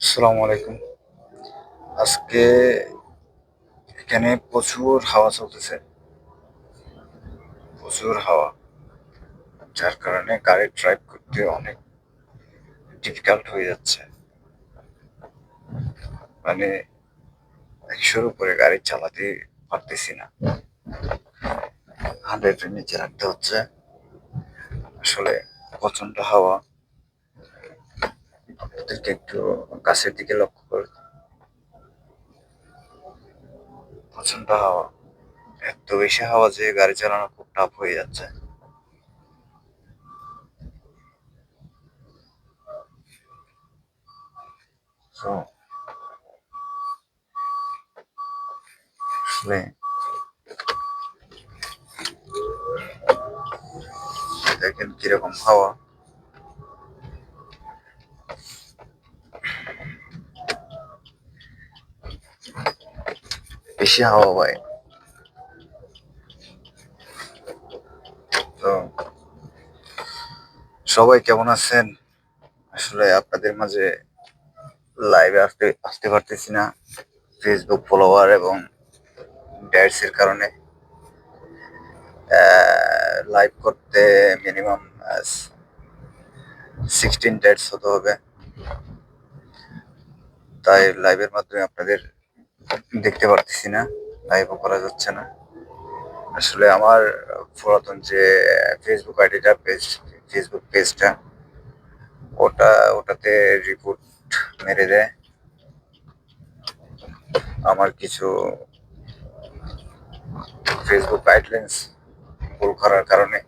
আসসালামু আলাইকুম। আজকে এখানে প্রচুর হাওয়া চলতেছে। প্রচুর হাওয়া। যার কারণে গাড়ি ড্রাইভ করতে অনেক ডিফিকাল্ট হয়ে যাচ্ছে। মানে একশোর উপরে গাড়ি চালাতে পারতেছি না। হান্ড্রেডের নিচে রাখতে হচ্ছে। আসলে প্রচণ্ড হাওয়া। আপনাদেরকে একটু গাছের দিকে লক্ষ্য করে প্রচণ্ড হাওয়া। এত বেশি হাওয়া যে গাড়ি চালানো খুব টাফ হয়ে যাচ্ছে। দেখেন কীরকম হাওয়া। বেশি হাওয়া ভাই তো, সবাই কেমন আছেন? আসলে আপনাদের মাঝে লাইভে আসতে আসতে পারতেছি না। ফেসবুক ফলোয়ার এবং ড্যাটসের কারণে। লাইভ করতে মিনিমাম সিক্সটিন ডেটস হতে হবে। তাই লাইভের মাধ্যমে আপনাদের দেখতে পারতেছি না লাইভও করা যাচ্ছে না। আসলে আমার পুরাতন যে ফেসবুক আইডিটা পেজ ফেসবুক পেজটা ওটা, ওটাতে রিপোর্ট মেরে দেয়। আমার কিছু ফেসবুক গাইডলাইন্স ভুল করার কারণে,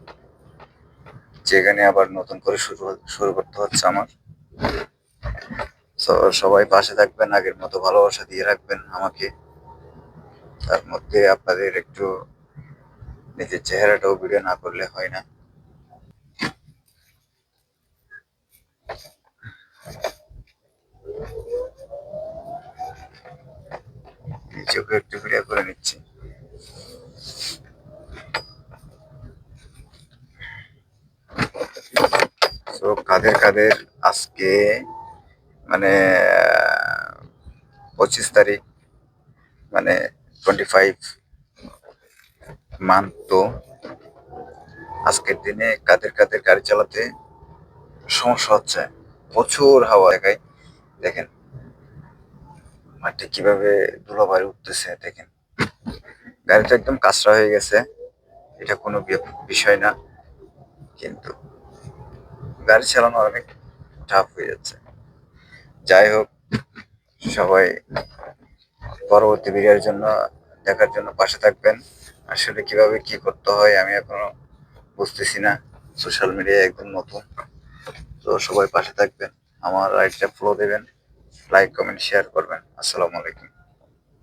যেখানে আবার নতুন করে শুরু শুরু করতে হচ্ছে আমার। সবাই পাশে থাকবেন, আগের মতো ভালোবাসা দিয়ে রাখবেন আমাকে। তার মধ্যে আপনাদের একটু নিজের চেহারাটাও ভিডিও না করলে হয় না। নিজেকে একটু ভিডিও করে নিচ্ছি। তো কাদের কাদের আজকে মানে পঁচিশ তারিখ মানে টোয়েন্টি ফাইভ মান্থ তো আজকের দিনে কাদের কাদের গাড়ি চালাতে সমস্যা হচ্ছে, প্রচুর হাওয়া দেখায়, দেখেন। মাটি কীভাবে ধুলোবাড়ি উঠতেছে, দেখেন। গাড়িটা একদম কাঁচরা হয়ে গেছে, এটা কোনো বিষয় না, কিন্তু গাড়ি চালানো অনেক টাফ হয়ে যাচ্ছে। যাই হোক, সবাই পরবর্তী ভিডিওর জন্য দেখার জন্য পাশে থাকবেন। আসলে কীভাবে কি করতে হয় আমি এখনও বুঝতেছি না। সোশ্যাল মিডিয়া একদম নতুন। তো সবাই পাশে থাকবেন। আমার রাইটটা ফলো দেবেন। লাইক কমেন্ট শেয়ার করবেন। আসসালামু আলাইকুম।